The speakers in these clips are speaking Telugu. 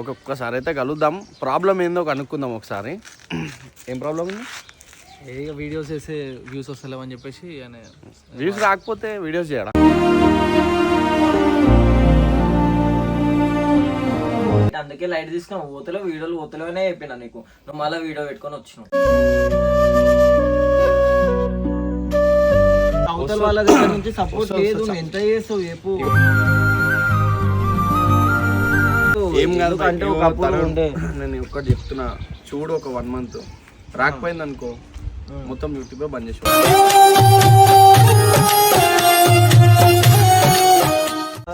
ఒక్కొక్కసారి అయితే కలుద్దాం. ప్రాబ్లం ఏందో కనుక్కుందాం ఒకసారి. ఏం ప్రాబ్లం ఉంది? ఏ వీడియోస్ చేస్తే వ్యూస్ వస్తలేవని చెప్పేసి వ్యూస్ రాకపోతే వీడియోస్ చేయడం అందుకే లైట్ తీసుకున్నావు ఊతలో వీడియోలు ఊతలోనే అయిపోయినా నీకు. నువ్వు మళ్ళీ వీడియో పెట్టుకొని వచ్చినావు. అవతల వాళ్ళ దగ్గర నుంచి సపోర్ట్ లేదు ఎంత చేస్తావు చెప్పు. ఏం కాదు అంటే ఒకప్పుడు ఉండే. నేను ఒక్కటి చెప్తున్నా. చూడు ఒక వన్ మంత్ రాకపోయింది అనుకో మొత్తం యూట్యూబ్ బంద్ చేసి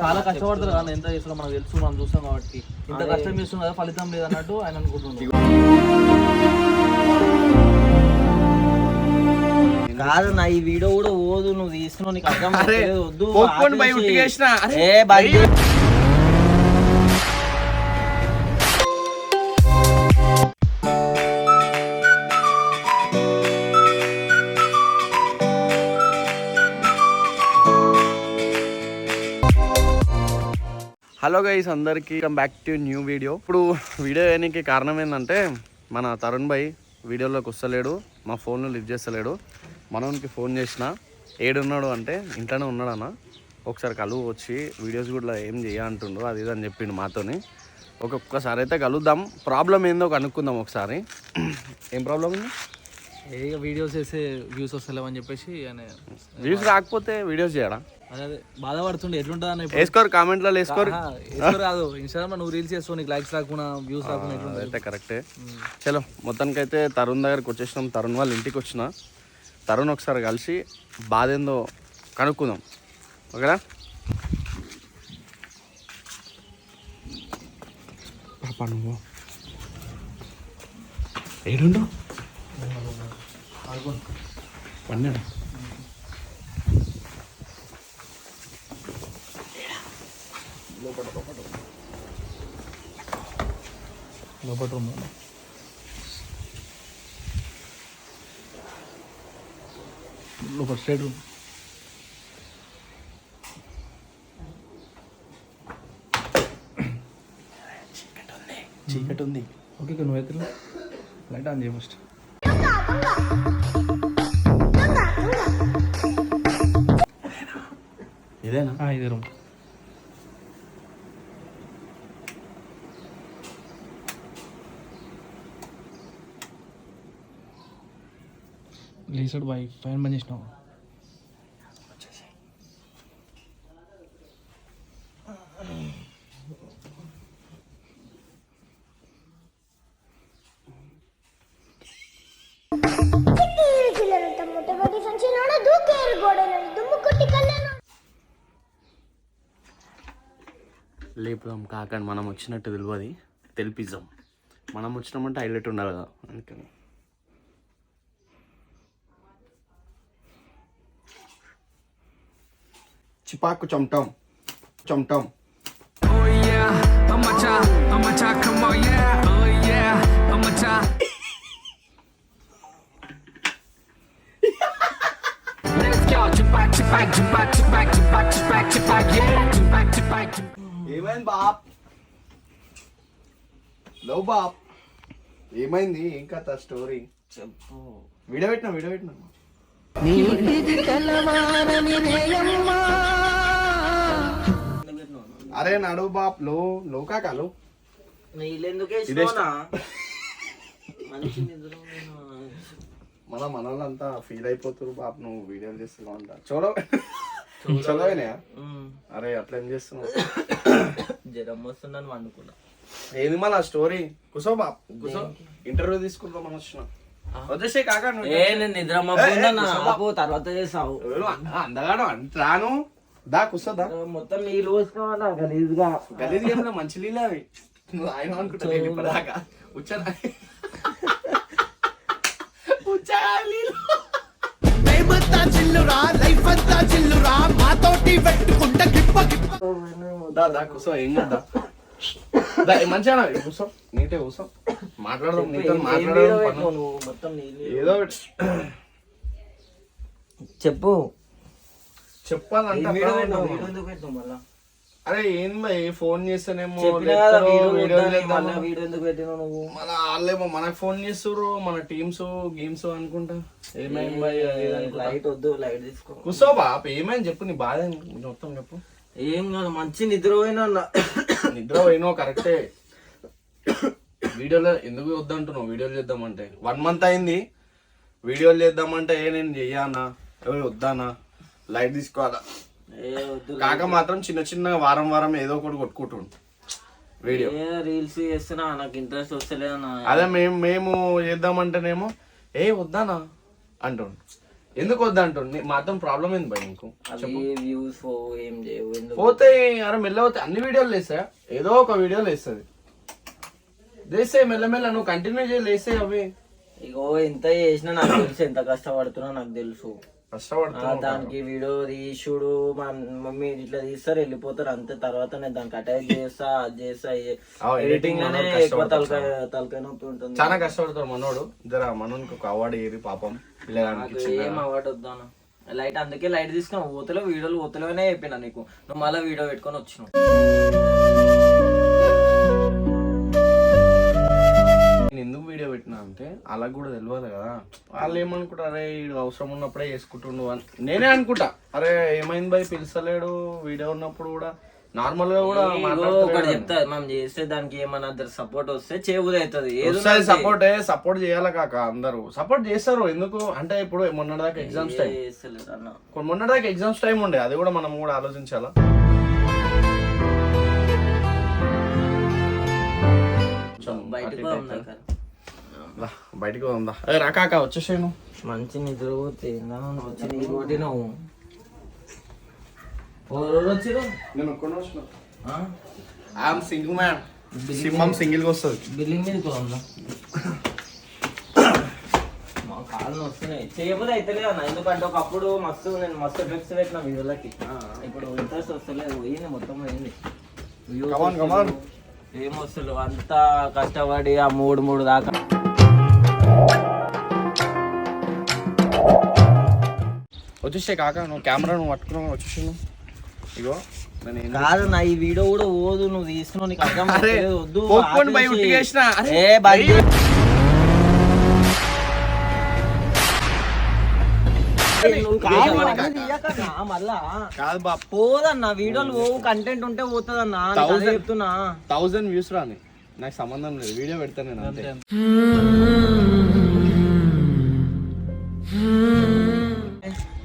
చాలా కష్టపడతారు కానీ ఎంత చేస్తారో మనకు తెలుసు మనం చూస్తాం కాబట్టి. ఇంత కష్టం చేస్తున్నా కదా ఫలితం లేదన్నట్టు ఆయన అనుకుంటున్నాడు. కాదు నా ఈ వీడియో కూడా పోదు నువ్వు తీసుకున్నావు నీకు అర్థం వద్దు హలో గైస్ అందరికి come back to new video. ఇప్పుడు వీడియో వేయడానికి కారణం ఏంటంటే మన తరుణ్ భాయ్ వీడియోలోకి వస్తలేడు మా ఫోన్లో లిఫ్ట్ చేస్తలేడు. మనోనికి ఫోన్ చేసిన ఏడున్నాడు అంటే ఇంట్లోనే ఉన్నాడన్న. ఒకసారి కలువు వచ్చి వీడియోస్ కూడా ఏం చేయ అంటుండు అది ఇది అని చెప్పిండు మాతోని. ఒక్కొక్కసారి అయితే కలుద్దాం. ప్రాబ్లం ఏందో కనుక్కుందాం ఒకసారి. ఏం ప్రాబ్లం ఉంది? ఏ వీడియోస్ చేస్తే వ్యూస్ వస్తలేవని చెప్పేసి వ్యూస్ రాకపోతే వీడియోస్ చేయడా? బాధపడుతుండే. ఎట్లుంటుంది అన్న వేసుకోరు కామెంట్లో వేసుకోరు. వేసుకోరు కాదు. ఇన్స్టాగ్రామ్ నువ్వు రీల్స్ చేస్తావు నీకు లైక్స్ రాకుండా వ్యూస్ రాకుండా ఎట్లుంటుంది? అయితే కరెక్టే చలో మొత్తానికైతే తరుణ్ దగ్గరికి వచ్చేసినాం. తరుణ్ వాళ్ళ ఇంటికి వచ్చిన. తరుణ్ ఒకసారి కలిసి బాధ ఏందో కనుక్కుందాం. ఓకేనా? పాపా నువ్వు. ఏడుండు? పన్నాడు. లోపల రూమ్ లోపల స్ట్రైట్ రూమ్ చీకటి ఉంది ఓకే నువ్వు అయితే లైట్ ఆన్ చేయ ఫస్ట్ ఇదేనా ఇదే రూమ్ లేసాడు బాయ్ ఫ్యాన్ బంద్ చేసినావు లేపుదాం కాకండి మనం వచ్చినట్టు తెలియదు తెలిపిద్దాం. మనం వచ్చినామంటే హైలైట్ ఉండాలి కదా అందుకని. Chupak, chupak, chupak. ఏమైంది బాప్? లవ్ బాప్. ఏమైంది? ఏం కథ స్టోరీ చెప్పు. వీడియో పెట్టినా అరే నడు బాప్లో లో కాకాలు నీళ్ళెందుకు ఇదే వేసినావునా మంచి నిద్ర మన మనోళ్ళంతా ఫీల్ అయిపోతారు బాప్ నువ్వు వీడియోలు చేస్తున్నావు అంట. చూడ చదవనే అరే అట్లా ఏం చేస్తున్నావు? జ్వరం వస్తుందని వండుకున్నా. ఏంది మళ్ళా స్టోరీ? కుసో బాప్ కుసో. ఇంటర్వ్యూ తీసుకుందాం మనం వచ్చిన. వదిలేసే కాకా నువ్వు. ఏ నేను నిద్ర మబ్బు తర్వాత చేసావు. అందగాడు అంత రాను. దా కుసో దా. మొత్తం నీళ్ళు పోసుకోవాలా గలీజ్గా? గలీజ్ ఏమన్నా మంచి నీళ్ళు అవి. నువ్వు ఆయన అనుకుంటా నేను ఇప్పటిదాకా. ఉచ్చరా ఉచ్చరా నీళ్ళు. మేమంతా చిల్లురా లైఫ్ అంతా చిల్లురా మాతోటి పెట్టుకుంటా గిప్ప గిప్ప. దా దా కూసో ఏం కదా దా మంచిగా కూసో. నీటే కూసో. మాట్లాడదాం నీతో ఏం మాట్లాడదాం వీడియో పని. పెట్టినావు నువ్వు మొత్తం నీళ్ళు ఏదో ఒకటి చెప్పు చెప్పాలంటే వీడియో అర్థం ఎందుకు మళ్ళా అరే ఏం భయ్ ఫోన్ చేస్తేనేమో చెప్పినా కదా లేపుతారో, వీడియో వీడియోలు వద్దని, చేద్దామా? మళ్ళా వీడియో ఎందుకు పెట్టినావు నువ్వు మన వాళ్ళేమో మనకు ఫోన్ చేస్తుర్రు మన టీమ్స్ గేమ్స్ అనుకుంటా ఏమైంది భయ్ అది ఇది అనుకుంటా. లైట్ వద్దు లైట్ తీసుకో కూర్చో బాప్ ఏమైంది చెప్పు నీ బాధ ఏంది? మొత్తం చెప్పు ఏం కాదు మంచి నిద్ర పోయినా అన్న. నిద్ర పోయినావు కరెక్టే వీడియోలో ఎందుకు వద్దంటున్నావు? వీడియోలు చేద్దామంటే. వన్ మంత్ అయింది. వీడియోలు చేద్దామంటే ఏ నేను చెయ్యానా? ఎవరు వద్దానా? లైట్ తీసుకోవాలా? ఏ వద్దు కాక మాత్రం చిన్న చిన్న వారం వారం ఏదో ఒకటి కొట్టుకుంటుండు. వీడియో ఏ రీల్స్ చేస్తున్నా? నాకు ఇంట్రెస్ట్ వస్తలేదన్న అదే మేము మేము చేద్దామంటేనేమో ఏ వద్దానా? అంటుండు. ఎందుకు వద్దంటుండు? మాత్రం ప్రాబ్లం ఏంది భయ నీకు? వ్యూస్ ఎందుకు? పోతే అరే మెల్ల పోతే అన్ని వీడియోలు లేసా ఏదో ఒక వీడియో లేస్తుంది లేస్తే మెల్లమెల్ల నువ్వు కంటిన్యూ చేసి లేస్తే అవి. ఇగో ఎంత చేసినా నాకు తెలుసు ఎంత కష్టపడుతున్నా నాకు తెలుసు. ఆ, కష్టపడుతున్నావు దానికి వీడియో తీసుడు మా మమ్మీ ఇట్లా తీస్తారు వెళ్ళిపోతారు అంతే. తర్వాత నేను దానికి అటాచ్ చేస్తా అది చేస్తా ఆ, editing ఎడిటింగ్లోనే ఎక్కువ తలకాయ తలకాయ నొప్పి ఉంటుంది. చాలా కష్టపడతాడు మనోడు. జర మనోనికి ఒక అవార్డు ఏరి పాపం. పిల్లగానికి ఏం అవార్డు వద్దాను లైట్ అందుకే లైట్ తీసుకున్నా ఊతలో వీడియోలు ఊతలోనే చెప్పిన నీకు. నువ్వు మళ్ళీ వీడియో పెట్టుకొని వచ్చినావు. నేను ఎందుకు వీడియో పెట్టినా అంటే అలా కూడా తెలియదు కదా. వాళ్ళు ఏమనుకుంటారు? అరే అవసరం ఉన్నప్పుడే చేసుకుంటుండు అని. నేనే అనుకుంటా. అరే ఏమైంది భయ్ పిలిచలేడు వీడియో ఉన్నప్పుడు కూడా నార్మల్గా కూడా ఒకటి. చెప్తా. మనం చేస్తే దానికి ఏమన్నా సపోర్ట్ వస్తే చేయబుది అవుతుంది సపోర్ట్ సపోర్ట్ చేయాలి కాక అందరూ. సపోర్ట్ చేస్తారు. ఎందుకు? అంటే ఇప్పుడు మొన్నటిదాకా ఎగ్జామ్స్ టైం మొన్నటిదాకా ఎగ్జామ్స్ టైం ఉండే. అది కూడా మనం కూడా ఆలోచించాలా? కొంచెం బయటకు పోదాం అయితే. దాకా. రా, బయటికి పోదా రా కాక వచ్చేసాను మంచి నిద్ర పోతే వచ్చి నీ కొట్టినావు? నేను ఒక్కడే వచ్చిన. ఐఎమ్ సింగిల్ మ్యాన్ సింహం సింగిల్గా వస్తుంది. బిల్డింగ్ మీద పోదా మా కాళ్ళు వస్తున్నాయి చేయబోతే అయితే అన్న. ఎందుకంటే ఒకప్పుడు మస్తు నేను మస్తు ఎఫెక్ట్స్ పెట్టిన వీడియోలకి ఇప్పుడు ఇంట్రెస్ట్ వస్తలేదు. పోయింది మొత్తం పోయింది. On, come on. వస్తలేవు. ఏం వస్తలేవు అంతా కష్టపడి ఆ మూడు మూడు దాకా వచ్చేసే కాక నువ్వు కెమెరా నువ్వు పట్టుకున్నావు వచ్చేసాను ఇగో కాదు నా ఈ వీడియో కూడా ఓదు నువ్వు తీసుకున్నావు నీకు అర్థం వద్దు కాదు. బాప్ పోదన్న వీడియోలు పోవు కంటెంట్ ఉంటే పోతుందన్న. చెప్తున్నా. థౌజండ్ వ్యూస్ రాని. నాకు సంబంధం లేదు. వీడియో పెడతాను నేను అంతే.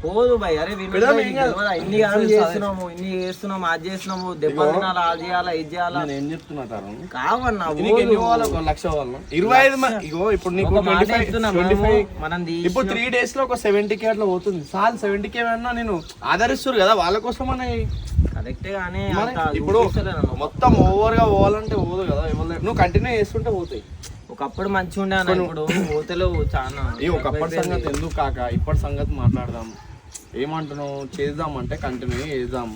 పోదు భయ్. అరే. ఇన్ని చేస్తున్నాము ఇన్ని చేస్తున్నాము అది చేస్తున్నాము. దెబ్బ తినాలా అది చేయాలా ఇది చేయాలా? నేను ఏం చెప్తున్నా తరుణ్? కావన్నా లక్ష ఇరవై ఐదు ఇగో ఇప్పుడు నీకు ఒక మాట 25 చెప్తున్నా 25 మనము, మనం ఇప్పుడు త్రీ డేస్లో ఒక సెవెంటీ కే అట్లా పోతుంది. చాలు సెవెంటీ కే అన్నా నేను ఆదరిస్తారు కదా వాళ్ళ కోసం అని. కరెక్టే కానీ ఇప్పుడు. మొత్తం ఓవర్గా పోవాలంటే పోదు కదా నువ్వు కంటిన్యూ చేస్తుంటే పోతాయి. ఒకప్పుడు మంచిగా ఉండే ఇప్పుడు పోతలేవు చాలా ఒకప్పటి సంగతి ఎందుకు కాక ఇప్పటి సంగతి మాట్లాడదాం. ఏమంటున్నావు? చేద్దాం. అంటే కంటిన్యూ చేద్దాం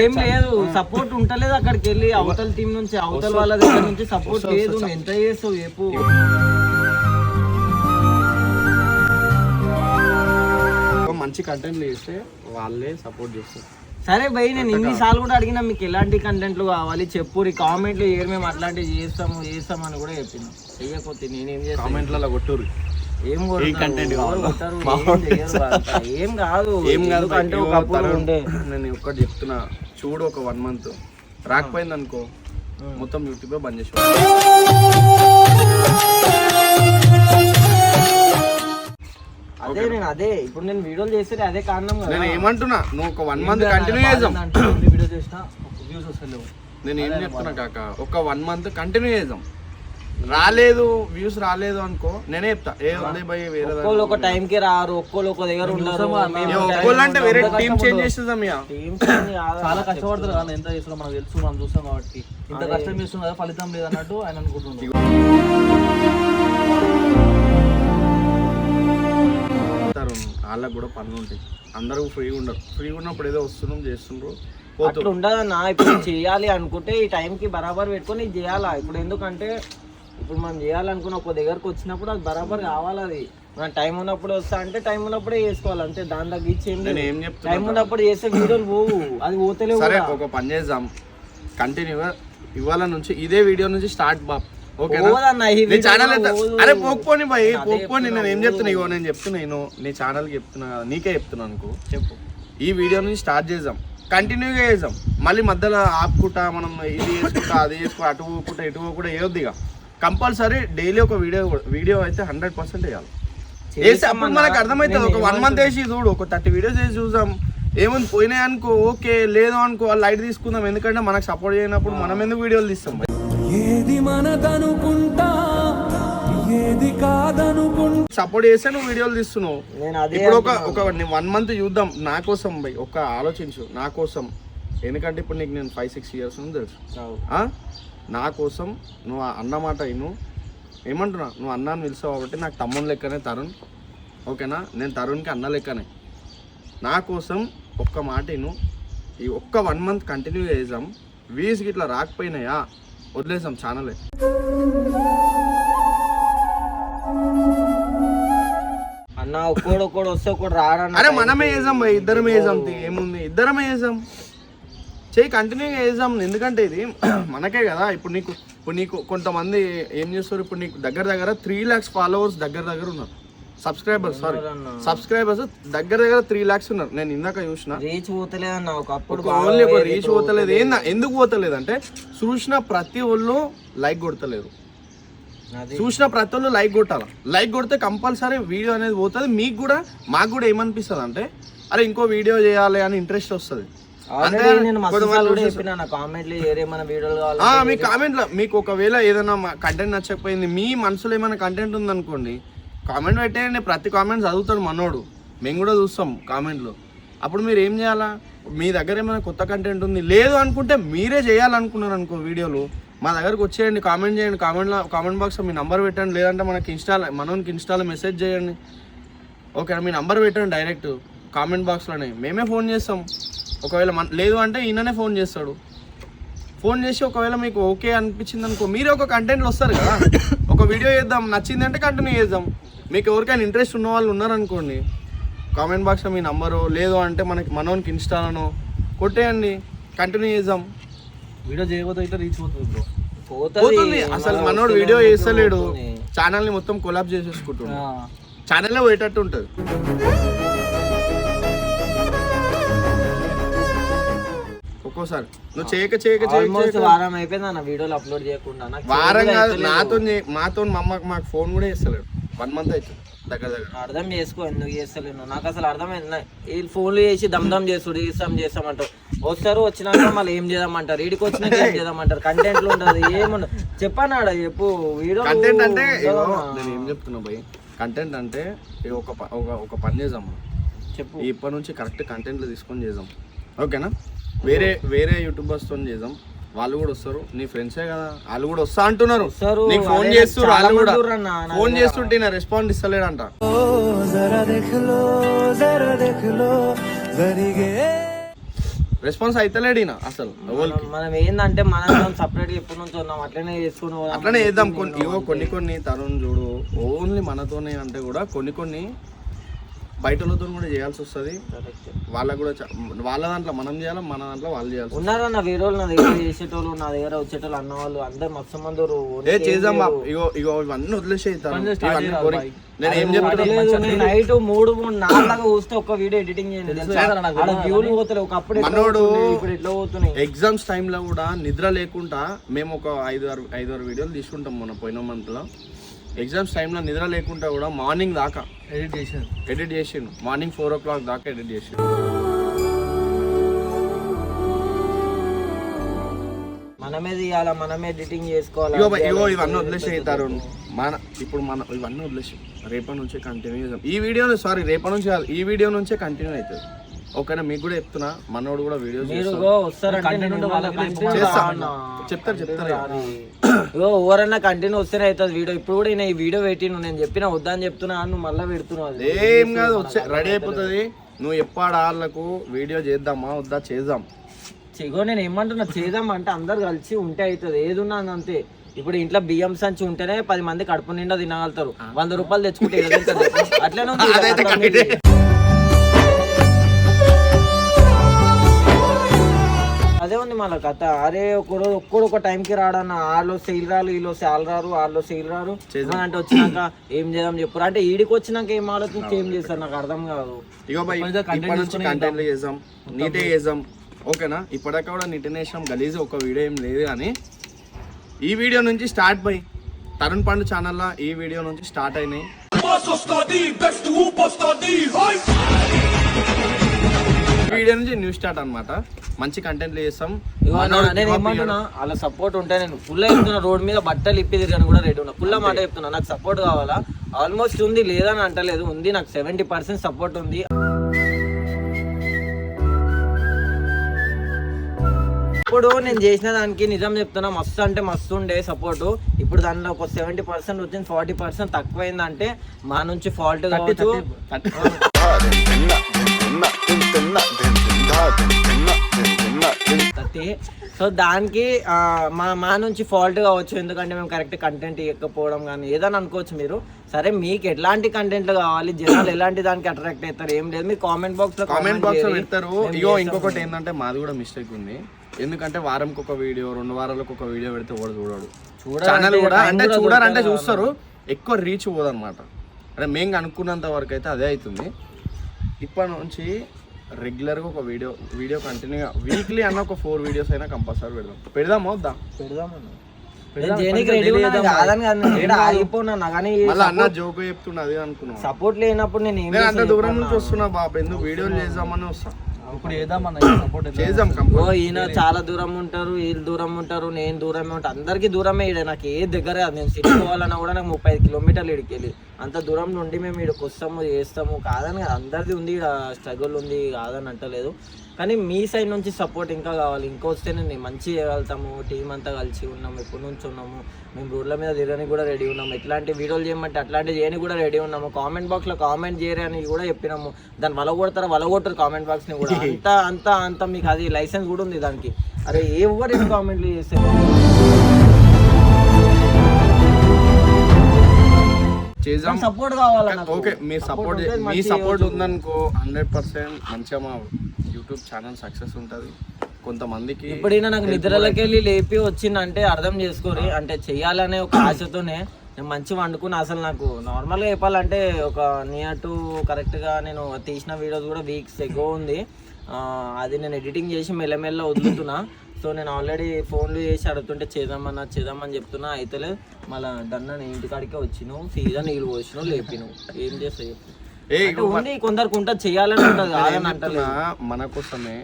ఏం లేదు. సపోర్ట్ ఉంటలేదు అక్కడికి వెళ్ళి. అవతల టీం నుంచి అవతల వాళ్ళ దగ్గర నుంచి సపోర్ట్ లేదు. నువ్వు ఎంత చేస్తావు చెప్పు. మంచి కంటెంట్ చేస్తే వాళ్ళే సపోర్ట్ చేస్తారు. సరే భయ్ నేను ఇన్ని సార్లు కూడా అడిగినా మీకు ఎలాంటి కంటెంట్లు కావాలి? చెప్పు కామెంట్లు ఏరు మేము అట్లాంటివి చేస్తాము చేస్తాము అని కూడా చెప్పిన. చెయ్యకపోతే నేనేం చేస్తాను? కామెంట్లలో కొట్టురు ఏం ఏం కాదు. ఏం కాదు అంటే ఒకప్పుడు ఉండే. నేను ఒక్కటి చెప్తున్నా. చూడు ఒక వన్ మంత్ రాకపోయింది అనుకో మొత్తం యూట్యూబ్ బంద్ చేసి అదే నేను అదే ఇప్పుడు నేను వీడియోలు చేస్తే అదే కారణం నేను ఏమంటున్నా నువ్వు ఒక వన్ మంత్ కంటిన్యూ చేద్దాం. వీడియో చేసినా వ్యూస్ వస్తలేవు. నేను ఏం చెప్తున్నా కాక ఒక వన్ మంత్ కంటిన్యూ చేద్దాం. రాలేదు వ్యూస్ రాలేదు అనుకో నేనే చెప్తా. ఏ ఉంది భయ్ వేరే ఒక్కోళ్ళు ఒక టైం కి రారు ఒక్కోళ్ళు ఒక దగ్గర ఉండరు. ఒక్కోళ్ళు అంటే వేరే టీం చేంజ్ కాదు. చాలా కష్టపడతారు కానీ ఎంత చేస్తున్నాం మనకు తెలుసు మనం చూస్తాం కాబట్టి. ఇంత కష్టం చేస్తున్నాం కదా ఫలితం లేదన్నట్టు ఆయన అనుకుంటున్నాడు. వాళ్ళకి కూడా పనులు ఉంటాయి. అందరూ ఫ్రీగా ఉండరు. ఫ్రీగా ఉన్నప్పుడు ఏదో వస్తున్నాం చేస్తుండ్రు. అట్లా ఉండదన్న ఇప్పుడు చేయాలి అనుకుంటే ఈ టైం కి బరాబర్ పెట్టుకొని చేయాలా? ఇప్పుడు ఎందుకంటే ఇప్పుడు మనం చేయాలనుకున్న ఒక దగ్గరకు వచ్చినప్పుడు అది బరాబర్ కావాలి అది. మన టైం ఉన్నప్పుడు వస్తా అంటే టైం ఉన్నప్పుడే చేసుకోవాలి. అంతే దాని తగ్గించి ఏం నేను లేదు. ఏం చెప్తున్నా టైం ఉన్నప్పుడు చేస్తే వీడియోలు పోవు. అది పోతలేవు సరే కూడా. ఒక పని చేద్దాం. కంటిన్యూగా ఇవాళ నుంచి ఇదే వీడియో నుంచి స్టార్ట్ బాబ్ ఓకేనా పోదన్న, ఈ నీ వీడియో ఛానల్ పోదు. అరే పోకపోని భయ్ అదే పోకపోని నేను ఏం. చెప్తున్నా ఇగో నేను చెప్తున్నా నేను నీ ఛానల్కి చెప్తున్నా కదా నీకే చెప్తున్నా అనుకో. చెప్పు. ఈ వీడియో నుంచి స్టార్ట్ చేద్దాం. కంటిన్యూగా చేద్దాం. మళ్ళీ మధ్యలో ఆపుకుంటా మనం ఇది చేసుకుంటా అది చేసుకుంటా అటు పోకుంటా ఇటు పోకుండా వేయొద్దు ఇక. కంపల్సరీ డైలీ ఒక వీడియో వీడియో అయితే హండ్రెడ్ పర్సెంట్ వేయాలి వేస్తే అప్పుడు మనకు అర్థమవుతుంది. ఒక వన్ మంత్ వేసి చూడు ఒక థర్టీ వీడియోస్ వేసి చూద్దాం. ఏముంది పోయినాయి అనుకో ఓకే లేదు అనుకో లైట్ తీసుకుందాం. ఎందుకంటే మనకు సపోర్ట్ చేయనప్పుడు మనం ఎందుకు వీడియోలు తీస్తాం? ఏది మనదనుకుంటా ఏది కాదనుకుంటా? సపోర్ట్ చేస్తే నువ్వు వీడియోలు తీస్తున్నావు. నేను అదే ఇప్పుడు ఒక ఒక వన్ మంత్ చూద్దాం. నా కోసం బై ఒక ఆలోచించు. నా కోసం. ఎందుకంటే ఇప్పుడు నీకు నేను ఫైవ్ సిక్స్ ఇయర్స్ నుంచి తెలుసు? నా కోసం నువ్వు ఆ అన్న మాట విను. ఏమంటున్నా? నువ్వు అన్నాన్ని పిలిచావు కాబట్టి నాకు తమ్ముని లెక్కనే తరుణ్. ఓకేనా? నేను తరుణ్కి అన్న లెక్కనే. నా కోసం ఒక్క మాట విను. ఈ ఒక్క వన్ మంత్ కంటిన్యూ చేద్దాం. వీస్కి ఇట్లా రాకపోయినాయా? వదిలేసాం ఛానలే. అన్న ఒక్కోడు ఒక్కోడు వస్తే ఒకడు రాడన్న అరే మనమే వేసాం ఇద్దరమే వేసాం ఏముంది? ఇద్దరమే వేసాం చేయి కంటిన్యూగా వేసాం ఎందుకంటే ఇది మనకే కదా. ఇప్పుడు నీకు ఇప్పుడు నీకు కొంతమంది ఏం చేస్తారు? ఇప్పుడు నీకు దగ్గర దగ్గర త్రీ ల్యాక్స్ ఫాలోవర్స్ దగ్గర దగ్గర ఉన్నారు. సబ్స్క్రైబర్స్ సారీ సబ్స్క్రైబర్స్ దగ్గర దగ్గర త్రీ ల్యాక్స్ ఉన్నారు. నేను ఇందాక చూసిన. రీచ్ ఒకప్పుడు ఓన్లీ ఒక రీచ్ పోతలేదు. ఏందా? ఎందుకు పోతలేదు అంటే చూసిన ప్రతి ఒళ్ళు లైక్ కొడతలేరు అది. చూసిన ప్రతి ఒళ్ళు లైక్ కొట్టాలి. లైక్ కొడితే కంపల్సరీ వీడియో అనేది పోతుంది. మీకు కూడా మాకు కూడా ఏమనిపిస్తుంది అంటే అరే ఇంకో వీడియో చేయాలి అని ఇంట్రెస్ట్ వస్తుంది. మీ కామెంట్లో మీకు ఒకవేళ ఏదైనా కంటెంట్ నచ్చకపోయింది మీ మనసులో ఏమైనా కంటెంట్ ఉందనుకోండి కామెంట్ పెట్టేయండి ప్రతి కామెంట్ చదువుతాడు మనోడు. మేము కూడా చూస్తాం కామెంట్లో. అప్పుడు మీరు ఏం చేయాలా? మీ దగ్గర ఏమైనా కొత్త కంటెంట్ ఉంది లేదు అనుకుంటే మీరే చేయాలనుకున్నారు అనుకో వీడియోలు మా దగ్గరకు వచ్చేయండి కామెంట్ చేయండి కామెంట్లో కామెంట్ బాక్స్లో మీ నంబర్ పెట్టండి లేదంటే మనకి ఇన్స్టాలో మనోనికి ఇన్స్టాలో మెసేజ్ చేయండి. ఓకే మీ నంబర్ పెట్టండి డైరెక్ట్ కామెంట్ బాక్స్లోనే మేమే ఫోన్ చేస్తాం. ఒకవేళ మన లేదు అంటే ఈయననే ఫోన్ చేస్తాడు. ఫోన్ చేసి ఒకవేళ మీకు ఓకే అనిపించింది అనుకో మీరే ఒక కంటెంట్లో వస్తారు కదా. ఒక వీడియో చేద్దాం నచ్చింది అంటే కంటిన్యూ చేద్దాం. మీకు ఎవరికైనా ఇంట్రెస్ట్ ఉన్న వాళ్ళు ఉన్నారనుకోండి కామెంట్ బాక్స్లో మీ నంబరు లేదు అంటే మనకి మనోనికి ఇన్స్టాలను కొట్టేయండి కంటిన్యూ చేద్దాం. వీడియో చేయబోతే అయితే రీచ్ బ్రో పోతుంది. అసలు మనోడు వీడియో చేస్తలేడు. ఛానల్ని మొత్తం కొలాబ్ చేసేసుకుంటున్నాడు ఛానల్లో పోయేటట్టు ఉంటుంది. ఒక్కోసారి. నువ్వు చేయక చేయక వారం అయిపోయింది అన్న వీడియోలు అప్లోడ్ చేయకుండా. వారం కాదు. నాతో మాతో మా అమ్మకి మాకు ఫోన్ కూడా చేస్తలేడు. వన్ మంత్ అవుతుంది దగ్గర దగ్గర. అర్థం చేసుకో ఎందుకు చేస్తలేను నాకు అసలు అర్థమైంది వీళ్ళు ఫోన్లు చేసి దమ్ దమ్ చేస్తుడు చేస్తాం చేస్తామంటారు వస్తారు వచ్చినాక మళ్ళీ ఏం చేద్దామంటారు? వీడికి వచ్చినాక ఏం చేద్దామంటారు? కంటెంట్లు ఉండదు ఏముండదు చెప్పన్నాడా చెప్పు వీడియో కంటెంట్ అంటే నేను ఏం చెప్తున్నా భయ్? కంటెంట్ అంటే ఒక ఒక ఒక పని చేద్దాం. చెప్పు. ఇప్పటి నుంచి కరెక్ట్ కంటెంట్లు తీసుకొని చేద్దాం. ఓకేనా వేరే వేరే యూట్యూబర్స్తో చేద్దాం. వాళ్ళు కూడా వస్తారు. నీ ఫ్రెండ్సే కదా. వాళ్ళు కూడా వస్తా అంటున్నారు. నీకు ఫోన్ అదే చేస్తూ చాలా వాళ్ళు కూడా ఫోన్. చేస్తుంటే నా రెస్పాన్స్ ఇస్తలేడంట. రెస్పాన్స్ అయితలేడు ఈయన అసలు ఎవరికి? మనం- ఏందంటే మనం సపరేట్ ఎప్పటి నుంచి ఉన్నాం. అట్లనే చేసుకుని పోదాం. అట్లనే చేద్దాం. కొన్ని ఇగో కొన్ని కొన్ని తరుణ్ చూడు. ఓన్లీ మనతోనే అంటే కూడా కొన్ని కొన్ని బయటలతో కూడా చేయాల్సి వస్తుంది. వాళ్ళకు కూడా వాళ్ళ దాంట్లో మనం చేయాలి మన దాంట్లో వాళ్ళు వస్తుంది. ఉన్నారన్న వేరే వాళ్ళు నా దగ్గర చేసేటోళ్ళు నా దగ్గర వచ్చేటోళ్ళు అన్న వాళ్ళు అందరు మస్తు మంది. ఏ చేద్దాం బాబు. ఇగో ఇగో ఇవన్నీ. బాయ్? నేను ఏం నేను నైట్ మూడు మూడు నాలుగు చూస్తే ఒక్క వీడియో ఎడిటింగ్ చేయండి పోతలేవు. ఒకప్పుడు మనోడు ఇప్పుడు ఎట్లా పోతున్నాయి? ఎగ్జామ్స్ టైంలో కూడా నిద్ర లేకుండా మేము ఒక ఐదు ఆరు ఐదు ఆరు వీడియోలు తీసుకుంటాం మన పోయిన మంత్లో ఎగ్జామ్స్ టైంలో నిద్ర లేకుండా కూడా మార్నింగ్ దాకా ఎడిట్ చేసాను ఎడిట్ చేసిండు. మార్నింగ్ ఫోర్ ఓ క్లాక్ దాకా ఎడిట్ చేసిండు. మనమే తీయాలా? మనమే ఎడిటింగ్ చేసుకోవాలా? ఇగో ఇగో ఇవన్నీ వదిలేసేస్తారు మన ఇప్పుడు మన ఇవన్నీ వదిలేసి రేపటి నుంచే కంటిన్యూ చేద్దాం. ఈ వీడియో సారీ రేపటి నుంచి కాదు ఈ వీడియో నుంచే కంటిన్యూ అవుతుంది. ఓకేనా మీకు కూడా చెప్తున్నా మనోడు కూడా వీడియో మీరు ఇగో వస్తారంటే Content నేను ఉంటే వాళ్ళకి వాళ్ళకి response చేస్తా అన్నా. చెప్తారు చెప్తారు. ఇగో ఎవరన్నా కంటిన్యూ వస్తేనే అవుతుంది వీడియో. ఇప్పుడు కూడా నేను ఈ వీడియో పెట్టిను నేను చెప్పిన వద్దని చెప్తున్నా నువ్వు మళ్ళీ పెడుతున్నావు అది. ఏం కాదు వచ్చే రెడీ అయిపోతుంది. నువ్వు ఎప్పుడు వాళ్ళకు వీడియో చేద్దామా వద్దా చేద్దాం. ఇగో నేను ఏమంటున్నా చేద్దాం అంటే అందరు కలిసి ఉంటే అవుతుంది. ఏది ఉన్నా అది అంతే. ఇప్పుడు ఇంట్లో బియ్యం సంచి ఉంటేనే పది మంది కడుపు నిండా తినగలుగుతారు. వంద రూపాయలు తెచ్చుకుంటే? అట్లనే ఉంది. అదే ఉంది మళ్ళీ కథ. అరే ఒకడు ఒక్కడు ఒక టైంకి రాడన్న. వాళ్ళు సెయిల్ రారు వీళ్ళు సేల్ రారు వాళ్ళు సెయిల్ రారు. అంటే వచ్చినాక ఏం చేద్దాం చెప్పారు అంటే ఈడికి వచ్చినాక ఏం ఆలోచించి ఏం చేస్తారు? నాకు అర్థం కాదు. ఇగో నీటే ఓకేనా? ఇప్పటిదాకా కూడా నీట్నే చేసాం గలీజ్ ఒక వీడియో ఏం లేదు కానీ ఈ వీడియో నుంచి స్టార్ట్ బై. తరుణ్ పండు ఛానల్లో ఈ వీడియో నుంచి స్టార్ట్ అయినాయి. వీడియో నుంచి న్యూ స్టార్ట్ అన్నమాట. మంచి కంటెంట్లు చేస్తాం. నేను ఏమంటున్నా అలా సపోర్ట్ ఉంటే నేను ఫుల్ చెప్తున్నా రోడ్ మీద బట్టలు ఇప్పి తిరిగాను కూడా రెడీ ఉన్నా. ఫుల్ మాట చెప్తున్నా నాకు సపోర్ట్ కావాలా? ఆల్మోస్ట్ ఉంది లేదని అంటలేదు. ఉంది నాకు సెవెంటీ పర్సెంట్ సపోర్ట్ ఉంది. ఇప్పుడు నేను చేసిన దానికి నిజం చెప్తున్నా మస్తు అంటే మస్తు ఉండే సపోర్ట్ ఇప్పుడు దానిలో ఒక సెవెంటీ పర్సెంట్ వచ్చింది ఫార్టీ పర్సెంట్ తక్కువైందంటే మా నుంచి ఫాల్ట్ కావచ్చు. థర్టీ సో దానికి మా మా నుంచి ఫాల్ట్ కావచ్చు ఎందుకంటే మేము కరెక్ట్ కంటెంట్ ఇవ్వకపోవడం కానీ ఏదని అనుకోవచ్చు మీరు. సరే మీకు ఎలాంటి కంటెంట్లు కావాలి జనాలు ఎలాంటి దానికి అట్రాక్ట్ అవుతారు ఏం లేదు. మీరు కామెంట్ బాక్స్లో కామెంట్ బాక్స్లో పెడతారు. ఇగో ఇంకొకటి ఏంటంటే మాది కూడా మిస్టేక్ ఉంది. ఎందుకంటే వారంకి ఒక వీడియో రెండు వారాలకు ఒక వీడియో పెడితే కూడా చూడడు. ఛానల్ కూడా అంటే చూడాలంటే చూస్తారు. ఎక్కువ రీచ్ పోదన్నమాట. అంటే మేము అనుకున్నంత వరకు అయితే అదే అవుతుంది. ఇప్పటి నుంచి రెగ్యులర్గా ఒక వీడియో వీడియో కంటిన్యూగా వీక్లీ అన్న ఒక ఫోర్ వీడియోస్ అయినా కంపల్సరీ పెడదాం. పెడదామా వద్దా? నేను చేయనీకి రెడీ ఉన్నా కాదని కాదు నేను ఈడ ఆగిపోయినా కానీ మళ్ళీ అన్న జోక్ చెప్తున్నా అదే అనుకున్నాను. సపోర్ట్ లేనప్పుడు నేను అంత దూరం? నుంచి వస్తున్నా బాబు ఎందుకు వీడియోలు చేద్దామని వస్తా. ఇప్పుడు ఈయన చాలా దూరం ఉంటారు వీళ్ళు దూరం ఉంటారు నేను దూరమే ఉంటా. అందరికి దూరమే నాకు ఏ దగ్గర కాదు. నేను సిటీ పోవాలన్నా కూడా నాకు ముప్పై ఐదు కిలోమీటర్లు ఇడికి వెళ్ళి. అంత దూరం నుండి మేము ఇక్కడికి వస్తాము చేస్తాము. కాదని కాదు. అందరిది ఉంది స్ట్రగుల్ ఉంది కాదని అంటలేదు. కానీ మీ సైడ్ నుంచి సపోర్ట్ ఇంకా కావాలి. ఇంకా వస్తే నేను మంచి చేయగలుగుతాము. టీం అంతా కలిసి ఉన్నాము ఎప్పటి నుంచి ఉన్నాము. మేము రోడ్ల మీద తిరగడానికి కూడా రెడీ ఉన్నాము. ఎట్లాంటి వీడియోలు చేయమంటే అట్లాంటి చేయడానికి కూడా రెడీ ఉన్నాము. కామెంట్ బాక్స్లో కామెంట్ చేయరు అని కూడా చెప్పినాము. దాన్ని వల కొడతారా వల కొట్టరు కామెంట్ బాక్స్ని కూడా. అంత అంత అంత మీకు అది లైసెన్స్ కూడా ఉంది దానికి. అరే ఎవరు కామెంట్లు చేస్తే చేద్దాం. సపోర్ట్ కావాలా నాకు. ఓకే మీ సపోర్ట్ మీ సపోర్ట్. ఉందనుకో హండ్రెడ్ పర్సెంట్ మంచిగా మా యూట్యూబ్ ఛానల్ సక్సెస్ ఉంటుంది. కొంతమందికి ఇప్పుడు ఈయన నాకు నిద్రలోకి వెళ్ళి లేపి వచ్చిందంటే అర్థం చేసుకోరి. అంటే చెయ్యాలనే ఒక ఆశతోనే నేను మంచి వండుకుని అసలు నాకు నార్మల్గా చెప్పాలంటే ఒక నియర్ టు కరెక్ట్గా నేను తీసిన వీడియోస్ కూడా వీక్స్ ఎక్కువ ఉంది. అది నేను ఎడిటింగ్ చేసి మెల్లమెల్ల వదులుతున్నా. సో నేను ఆల్రెడీ ఫోన్లు చేసి అడుగుతుంటే చేద్దామన్నా చేద్దామని చెప్తున్నా అయితే మళ్ళీ డన్న నేను ఇంటికాడికే వచ్చినావు సీదా నీళ్ళు పోసినావు లేపినావు ఏం చేస్తావు చెప్పు. కొందరికి ఉంటుంది చేయాలని ఉంటుంది కాదని మన కోసమే.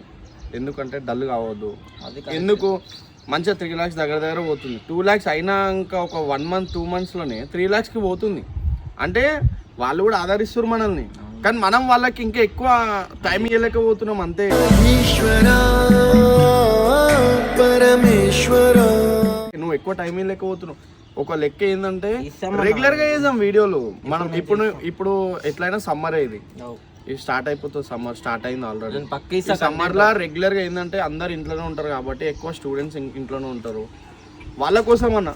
ఎందుకంటే డల్ కావద్దు. అది ఎందుకు? మంచిగా త్రీ ల్యాక్స్ దగ్గర దగ్గర పోతుంది. టూ ల్యాక్స్ అయినాక ఒక వన్ మంత్ టూ మంత్స్లోనే త్రీ ల్యాక్స్కి పోతుంది. అంటే వాళ్ళు కూడా ఆదరిస్తారు మనల్ని. కానీ మనం వాళ్ళకి ఇంకా ఎక్కువ టైం ఇవ్వలేకపోతున్నాం అంతే. ఈశ్వర పరమేశ్వర నువ్వు ఎక్కువ టైం ఇవ్వలేకపోతున్నావు ఒక లెక్క ఏంటంటే. రెగ్యులర్గా చేద్దాం వీడియోలు మనం ఇప్పుడు ఇప్పుడు ఎట్లయినా సమ్మర్ ఇది. ఇది స్టార్ట్ అయిపోతుంది సమ్మర్ స్టార్ట్ అయింది ఆల్రెడీ సమ్మర్ లా రెగ్యులర్గా ఏంటంటే అందరు ఇంట్లోనే ఉంటారు కాబట్టి ఎక్కువ స్టూడెంట్స్ ఇంట్లోనే ఉంటారు వాళ్ళ కోసం అన్న.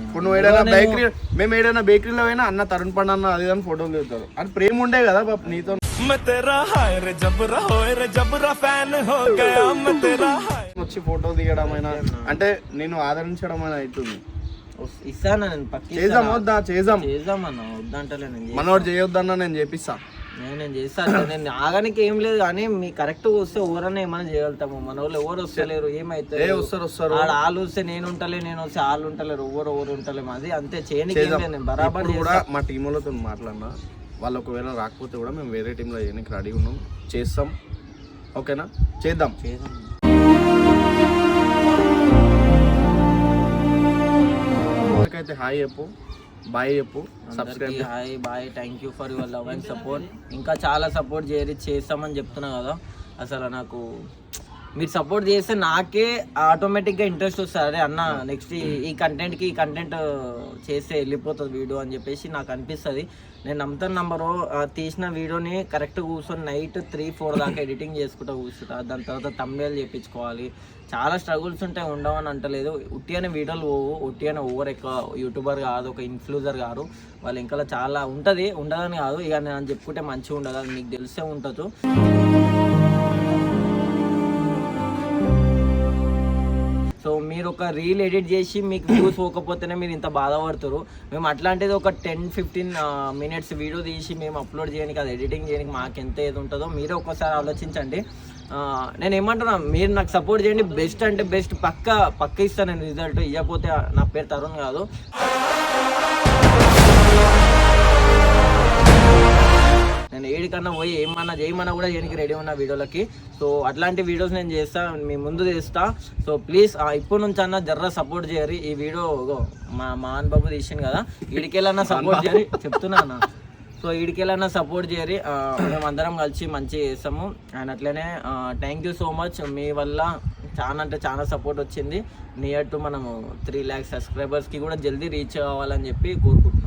ఇప్పుడు నువ్వు ఏడైనా బేకరీ మేము ఏడైనా బేకరీలో అయినా అన్న తరుణ్ పండు అన్న అది అని ఫోటోలు దిగుతారు అని ప్రేమ ఉండే కదా పాప నీతో. వచ్చి ఫోటో దిగడం అయినా అంటే నేను ఆదరించడం అయినా అవుతుంది ఇస్తాను చేద్దాం వద్దా? చేద్దాం. చేద్దాం అన్న వద్దంటలే మనోడు చేయొద్దన్నా నేను చేపిస్తాను నేను చేస్తాను నేను ఆగానికి ఏం లేదు కానీ మీ కరెక్ట్ వస్తే ఎవరన్నా ఏమైనా చేయగలుగుతాము. మన వాళ్ళు ఎవరు వస్తలేరు ఏమైతే వస్తారు వస్తారు. ఆడ వాళ్ళు వస్తే నేను ఉంటలే నేను వస్తే వాళ్ళు ఉంటలేరు ఎవరు ఎవరు ఉంటలేము. అది అంతే చేయనికి నేను బరాబర్ కూడా మా టీం వాళ్ళతో మాట్లాడినా వాళ్ళు ఒకవేళ రాకపోతే కూడా మేము వేరే టీంలో చేయడానికి రెడీ ఉన్నాం. చేస్తాం. ఓకేనా? చేద్దాం. చేద్దాం. అయితే హాయ్ చెప్పు. బాయ్ చెప్పు subscribe hi bye thank you for your love and support ఇంకా చాలా సపోర్ట్ చేయరి చేస్తామని చెప్తున్నా కదా అసలు నాకు మీరు సపోర్ట్ చేస్తే నాకే ఆటోమేటిక్గా ఇంట్రెస్ట్ వస్తుంది. అరే అన్న నెక్స్ట్ ఈ కంటెంట్కి ఈ కంటెంట్ చేస్తే వెళ్ళిపోతుంది వీడియో అని చెప్పేసి నాకు అనిపిస్తుంది. నేను నమ్ముతాను నంబరు తీసిన వీడియోని కరెక్ట్ కూర్చొని నైట్ త్రీ ఫోర్ దాకా ఎడిటింగ్ చేసుకుంటూ కూర్చుంటా. దాని తర్వాత తమ్మేలు చేయించుకోవాలి చాలా స్ట్రగుల్స్ ఉంటాయి ఉండవని అంటలేదు. ఉట్టి అనే వీడియోలు పోవు ఉట్టి అనే ఓవర్ ఎక్కువ యూట్యూబర్ కాదు ఒక ఇన్ఫ్లూజర్ కాదు. వాళ్ళు ఇంకా చాలా ఉంటుంది ఉండదని కాదు. ఇక నేను చెప్పుకుంటే మంచిగా ఉండదు అది మీకు తెలిసే ఉంటుంది. సో మీరు ఒక రీల్ ఎడిట్ చేసి మీకు వ్యూస్ పోకపోతేనే మీరు ఇంత బాధపడుతారు మేము అట్లాంటిది ఒక టెన్ ఫిఫ్టీన్ మినిట్స్ వీడియో తీసి మేము అప్లోడ్ చేయడానికి అది ఎడిటింగ్ చేయడానికి మాకు ఎంత ఏది ఉంటుందో మీరే ఒకసారి ఆలోచించండి. నేను ఏమంటున్నా మీరు నాకు సపోర్ట్ చేయండి బెస్ట్ అంటే బెస్ట్ పక్క పక్క ఇస్తాను నేను రిజల్ట్ ఇవ్వకపోతే నా పేరు తరుణ్ కాదు. నేను ఏడికన్నా పోయి ఏమన్నా చేయమన్నా కూడా చేయడానికి రెడీ ఉన్నా వీడియోలకి. సో అట్లాంటి వీడియోస్ నేను చేస్తా మీ ముందు చేస్తా. సో ప్లీజ్ ఇప్పటి నుంచి అన్న జర్ర సపోర్ట్ చేయరు. ఈ వీడియో మా మాన్ బాబు తీసిండు కదా వీడికెళ్ళన్నా సపోర్ట్ చేయరు చెప్తున్నా అన్న. సో వీడికెళ్ళన్నా సపోర్ట్ చేయరి. మేము మేమందరం కలిసి మంచిగా చేస్తాము అండ్ అట్లనే థ్యాంక్ యూ సో మచ్ మీ వల్ల చాలా అంటే చాలా సపోర్ట్ వచ్చింది. నియర్ టు మనము త్రీ ల్యాక్స్ సబ్స్క్రైబర్స్కి కూడా జల్దీ రీచ్ అవ్వాలని చెప్పి కోరుకుంటున్నాం.